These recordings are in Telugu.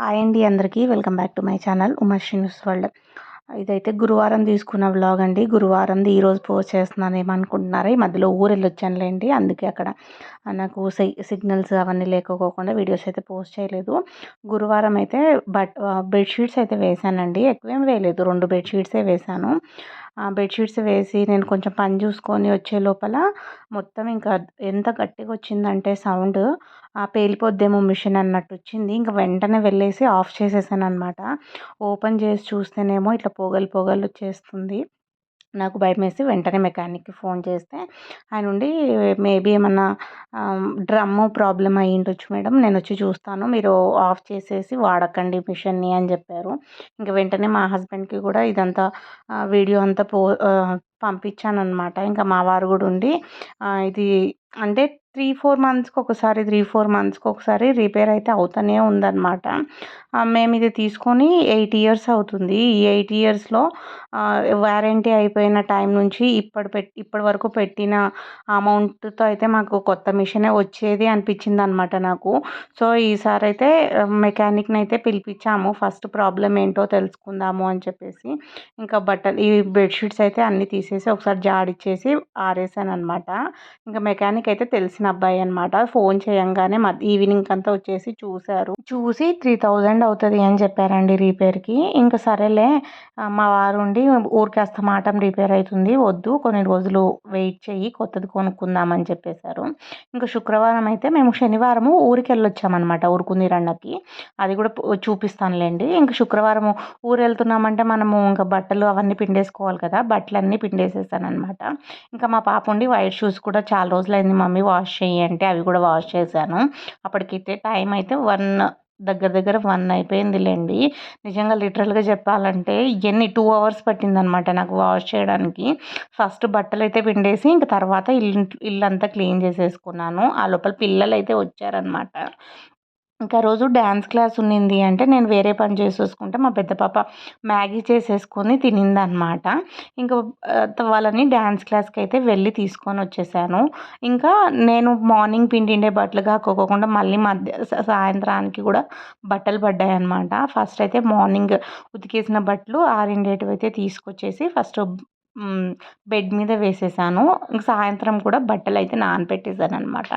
హాయ్ అండి అందరికీ. Welcome back to my channel Uma news world. ఇదైతే గురువారం తీసుకున్న వ్లాగ్ అండి. గురువారంది ఈరోజు పోస్ట్ చేస్తున్నాను ఏమనుకుంటున్నారా ఈ మధ్యలో ఊరు వెళ్ళొచ్చానులేండి అందుకే అక్కడ నాకు సిగ్నల్స్ అవన్నీ లేకపోకుండా వీడియోస్ అయితే పోస్ట్ చేయలేదు. గురువారం అయితే బట్ బెడ్షీట్స్ అయితే వేసానండి. ఎక్కువేం వేయలేదు. రెండు బెడ్షీట్సే వేసాను. బెడ్షీట్స్ వేసి నేను కొంచెం పని చూసుకొని వచ్చే లోపల మొత్తం ఇంకా ఎంత గట్టిగా వచ్చిందంటే సౌండ్ ఆ పేలిపోద్దేమో మిషన్ అన్నట్టు వచ్చింది. ఇంకా వెంటనే వెళ్ళేసి ఆఫ్ చేసేసాను అనమాట ఓపెన్ చేసి చూస్తేనేమో ఇట్లా పొగలు పొగలు వచ్చేస్తుంది. నాకు భయం వేసి వెంటనే మెకానిక్కి ఫోన్ చేస్తే ఆయన ఉండి మేబీ ఏమన్నా డ్రమ్ము ప్రాబ్లం అయ్యి ఉండొచ్చు మేడం నేను వచ్చి చూస్తాను మీరు ఆఫ్ చేసేసి వాడకండి మిషన్ని అని చెప్పారు. ఇంకా వెంటనే మా హస్బెండ్కి కూడా ఇదంతా వీడియో అంతా పో పంపించాను అనమాట ఇంకా మా వారు కూడా ఉండి ఇది అంటే త్రీ ఫోర్ మంత్స్కి ఒకసారి త్రీ ఫోర్ మంత్స్కి ఒకసారి రిపేర్ అయితే అవుతూనే ఉందన్నమాట. మేము ఇది తీసుకొని ఎయిట్ ఇయర్స్ అవుతుంది. ఈ ఎయిట్ ఇయర్స్లో వారంటీ అయిపోయిన టైం నుంచి ఇప్పటి పెట్టి ఇప్పటి వరకు పెట్టిన అమౌంట్తో అయితే మాకు కొత్త మిషనే వచ్చేది అనిపించింది అనమాట నాకు. సో ఈసారి అయితే మెకానిక్ని అయితే పిలిపించాము. ఫస్ట్ ప్రాబ్లం ఏంటో తెలుసుకుందాము అని చెప్పేసి. ఇంకా బట్టలు ఈ బెడ్షీట్స్ అయితే అన్నీ తీసేసి ఒకసారి జాడిచ్చేసి ఆరేసాను అనమాట ఇంకా మెకానిక్ అయితే తెలిసిన అబ్బాయి అనమాట ఫోన్ చేయంగానే ఈవినింగ్ అంతా వచ్చేసి చూశారు. చూసి త్రీ థౌజండ్ అవుతుంది అని చెప్పారండి రిపేర్కి ఇంకా సరేలే మా వారు ఉండి ఊరికేస్త మాటం రిపేర్ అవుతుంది వద్దు కొన్ని రోజులు వెయిట్ చేయి కొత్తది కొనుక్కుందామని చెప్పేశారు. ఇంకా శుక్రవారం అయితే మేము శనివారము ఊరికి వెళ్ళొచ్చామన్నమాట ఊరుకుందిరండకి అది కూడా చూపిస్తానులేండి. ఇంకా శుక్రవారం ఊరు వెళ్తున్నామంటే మనము ఇంకా బట్టలు అవన్నీ పిండేసుకోవాలి కదా బట్టలన్నీ పిండేసేసాను అనమాట ఇంకా మా పాప ఉండి వైట్ షూస్ కూడా చాలా రోజులైంది మమ్మీ వాష్ వాష్ చేయంటే అవి కూడా వాష్ చేశాను. అప్పటికైతే టైం అయితే వన్ దగ్గర దగ్గర వన్ అయిపోయిందిలేండి. నిజంగా లిటరల్గా చెప్పాలంటే ఎన్ని టూ అవర్స్ పట్టిందనమాట నాకు వాష్ చేయడానికి. ఫస్ట్ బట్టలు అయితే పిండేసి ఇంక తర్వాత ఇల్లు ఇల్లంతా క్లీన్ చేసేసుకున్నాను. ఆ లోపల పిల్లలు అయితే వచ్చారనమాట. ఇంకా రోజు డ్యాన్స్ క్లాస్ ఉన్నింది అంటే నేను వేరే పని చేసేసుకుంటే మా పెద్ద పాప మ్యాగీ చేసేసుకొని తినిందనమాట ఇంకా వాళ్ళని డ్యాన్స్ క్లాస్కి అయితే వెళ్ళి తీసుకొని వచ్చేసాను. ఇంకా నేను మార్నింగ్ పిండిండే బట్టలు కాకోకుండా మళ్ళీ మధ్య సాయంత్రానికి కూడా బట్టలు పడ్డాయి అనమాట ఫస్ట్ అయితే మార్నింగ్ ఉతికేసిన బట్టలు ఆరిండేటివి అయితే తీసుకొచ్చేసి ఫస్ట్ బెడ్ మీద వేసేసాను. సాయంత్రం కూడా బట్టలు అయితే నానపెట్టేసాను అనమాట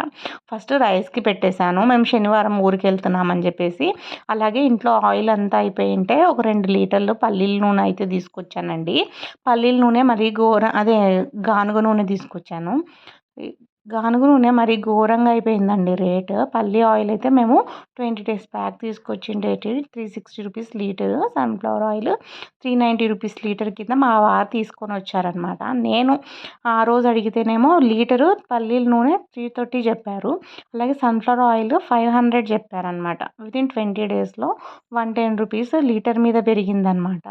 ఫస్ట్ రైస్కి పెట్టేశాను మేము శనివారం ఊరికి వెళ్తున్నామని చెప్పేసి. అలాగే ఇంట్లో ఆయిల్ అంతా అయిపోయి ఉంటే ఒక రెండు లీటర్లు పల్లీల నూనె అయితే తీసుకొచ్చానండి. పల్లీల నూనె మరి గోర అదే గానుగ నూనె తీసుకొచ్చాను. గానుగ నూనె మరి ఘోరంగా అయిపోయిందండి రేట్. పల్లి ఆయిల్ అయితే మేము twenty days pack తీసుకొచ్చిండేటి three sixty rupees litre sunflower oil three ninety rupees litre కింద మా వారు తీసుకొని వచ్చారనమాట నేను ఆ రోజు అడిగితేనేమో లీటరు పల్లీల నూనె త్రీ థర్టీ చెప్పారు. అలాగే సన్ఫ్లవర్ ఆయిల్ ఫైవ్ హండ్రెడ్ చెప్పారనమాట వితిన్ ట్వంటీ డేస్లో వన్ టెన్ రూపీస్ లీటర్ మీద పెరిగిందనమాట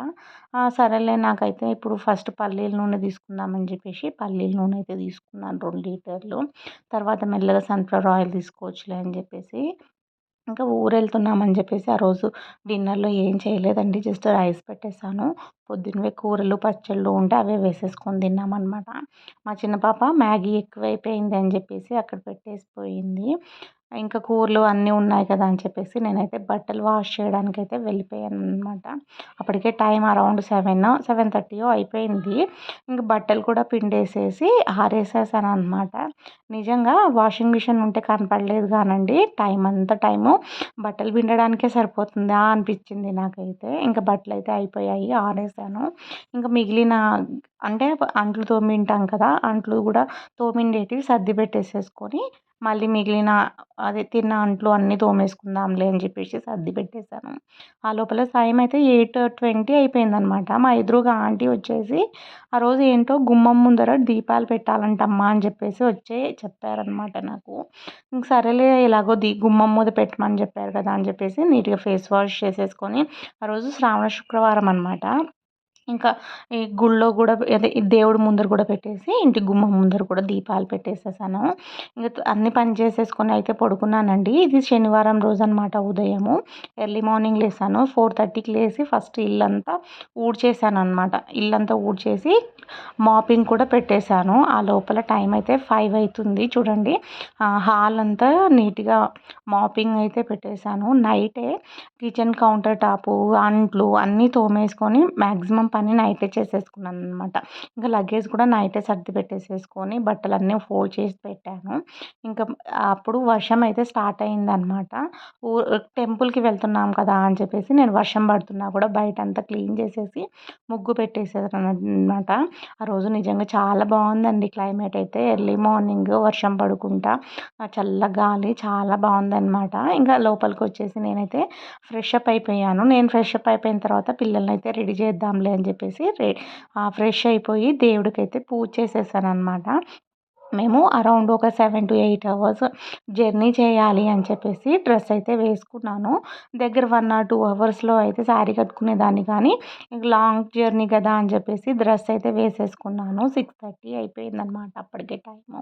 సరేలే నాకైతే ఇప్పుడు ఫస్ట్ పల్లీల నూనె తీసుకుందామని చెప్పేసి పల్లీల నూనె అయితే తీసుకున్నాను రెండు లీటర్లు. తర్వాత మెల్లగా సన్ఫ్లవర్ ఆయిల్ తీసుకోవచ్చులే అని చెప్పేసి ఇంకా ఊరెళ్తున్నామని చెప్పేసి ఆ రోజు డిన్నర్లో ఏం చేయలేదండి. జస్ట్ రైస్ పెట్టేశాను పొద్దున్నవే కూరలు పచ్చళ్ళు ఉంటే అవే వేసేసుకొని తిన్నామన్నమాట. మా చిన్న పాప మ్యాగీ ఎక్కువైపోయింది అని చెప్పేసి అక్కడ పెట్టేసిపోయింది. ఇంకా కూరలు అన్నీ ఉన్నాయి కదా అని చెప్పేసి నేనైతే బట్టలు వాష్ చేయడానికి అయితే వెళ్ళిపోయాను అనమాట అప్పటికే టైం అరౌండ్ సెవెన్ సెవెన్ థర్టీయో అయిపోయింది. ఇంకా బట్టలు కూడా పిండేసేసి ఆరేసేసాను అనమాట నిజంగా వాషింగ్ మిషన్ ఉంటే కనపడలేదు కానండి. టైం అంతా టైము బట్టలు పిండడానికే సరిపోతుందా అనిపించింది నాకైతే. ఇంకా బట్టలు అయితే అయిపోయాయి ఆరేసాను. ఇంకా మిగిలిన అంటే అంట్లు తోమింటాం కదా అంట్లు కూడా తోమిండేటివి సర్ది పెట్టేసేసుకొని మళ్ళీ మిగిలిన అదే తిన్న అంట్లు అన్నీ తోమేసుకుందాంలే అని చెప్పేసి సర్ది పెట్టేశాను. ఆ లోపల టైం అయితే ఎయిట్ ట్వంటీ అయిపోయిందనమాట. మా ఎదురుగా ఆంటీ వచ్చేసి ఆ రోజు ఏంటో గుమ్మం ముందర దీపాలు పెట్టాలంటమ్మా అని చెప్పేసి వచ్చే చెప్పారనమాట నాకు. ఇంక సరేలే ఎలాగో దీ గుమ్మం మీద పెట్టమని చెప్పారు కదా అని చెప్పేసి నీట్గా ఫేస్ వాష్ చేసేసుకొని ఆ రోజు శ్రావణ శుక్రవారం అనమాట. ఇంకా ఈ గుళ్ళో కూడా అదే దేవుడి ముందర కూడా పెట్టేసి ఇంటి గుమ్మం ముందర కూడా దీపాలు పెట్టేసేసాను. ఇంకా అన్ని పని చేసేసుకొని అయితే పడుకున్నానండి. ఇది శనివారం రోజు అనమాట ఉదయము. Early morning లేసాను. ఫోర్ థర్టీకి లేసి ఫస్ట్ ఇల్లంతా ఊడ్చేసాను అనమాట ఇల్లంతా ఊడ్చేసి మాపింగ్ కూడా పెట్టేశాను ఆ లోపల టైం అయితే ఫైవ్ అవుతుంది చూడండి. హాల్ అంతా నీట్గా మాపింగ్ అయితే పెట్టేశాను నైటే కిచెన్ కౌంటర్ టాపు అంట్లు అన్నీ తోమేసుకొని మ్యాక్సిమం పని నైటే చేసేసుకున్నాను అనమాట ఇంకా లగేజ్ కూడా నైటే సర్ది పెట్టేసేసుకొని బట్టలన్నీ ఫోల్డ్ చేసి పెట్టాను. ఇంకా అప్పుడు వర్షం అయితే స్టార్ట్ అయిందనమాట. ఊ టెంపుల్కి వెళ్తున్నాం కదా అని చెప్పేసి నేను వర్షం పడుతున్నా కూడా బయట అంతా క్లీన్ చేసేసి ముగ్గు పెట్టేసేది అనమాట ఆ రోజు నిజంగా చాలా బాగుందండి క్లైమేట్ అయితే. ఎర్లీ మార్నింగ్ వర్షం పడుకుంటా చల్ల గాలి చాలా బాగుందన్నమాట ఇంకా లోపలికి వచ్చేసి నేనైతే ఫ్రెష్ అప్ అయిపోయాను. నేను ఫ్రెష్ అప్ అయిపోయిన తర్వాత పిల్లల్ని అయితే రెడీ చేద్దాంలే అని చెప్పేసి రే ఫ్రెష్ అయిపోయి దేవుడికైతే పూజ చేసేసాను అనమాట మేము అరౌండ్ ఒక seven to eight hours journey చేయాలి అని చెప్పేసి డ్రెస్ అయితే వేసుకున్నాను. దగ్గర వన్ ఆర్ టూ అవర్స్లో అయితే శారీ కట్టుకునేదాన్ని కానీ లాంగ్ జర్నీ కదా అని చెప్పేసి డ్రెస్ అయితే వేసేసుకున్నాను. సిక్స్ థర్టీ అయిపోయిందనమాట అప్పటికే టైము.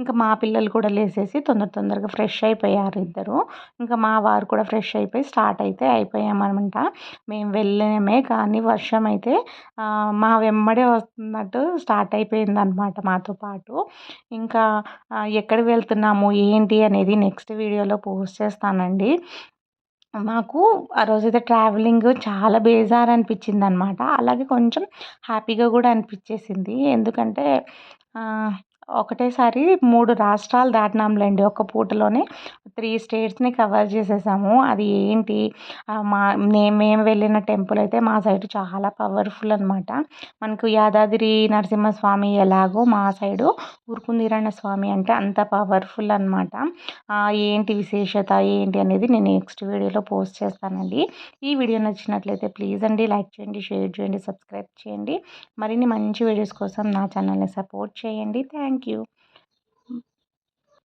ఇంకా మా పిల్లలు కూడా లేసేసి తొందర తొందరగా ఫ్రెష్ అయిపోయారు ఇద్దరు. ఇంకా మా వారు కూడా ఫ్రెష్ అయిపోయి స్టార్ట్ అయితే అయిపోయామనమాట మేము వెళ్ళామే కానీ వర్షం అయితే మా వెంబడే వస్తున్నట్టు స్టార్ట్ అయిపోయిందనమాట మాతో పాటు. ఇంకా ఎక్కడ వెళ్తున్నాము ఏంటి అనేది నెక్స్ట్ వీడియోలో పోస్ట్ చేస్తానండి. మాకు ఆ రోజైతే ట్రావెలింగ్ చాలా బేజార్ అనిపించింది అనమాట అలాగే కొంచెం హ్యాపీగా కూడా అనిపించేసింది. ఎందుకంటే ఒకటేసారి మూడు రాష్ట్రాలు దాటినాంలేండి. ఒక పూటలోనే త్రీ స్టేట్స్ని కవర్ చేసేసాము. అది ఏంటి? మా మేము వెళ్ళిన టెంపుల్ అయితే మా సైడ్ చాలా పవర్ఫుల్ అనమాట మనకు యాదాద్రి నరసింహస్వామి ఎలాగో మా సైడు ఉరుకుందీరన్న స్వామి అంటే అంత పవర్ఫుల్ అనమాట ఏంటి విశేషత? ఏంటి అనేది నేను నెక్స్ట్ వీడియోలో పోస్ట్ చేస్తానండి. ఈ వీడియో నచ్చినట్లయితే ప్లీజ్ అండి లైక్ చేయండి షేర్ చేయండి సబ్స్క్రైబ్ చేయండి. మరిన్ని మంచి వీడియోస్ కోసం నా ఛానల్ని సపోర్ట్ చేయండి. Thank Thank you.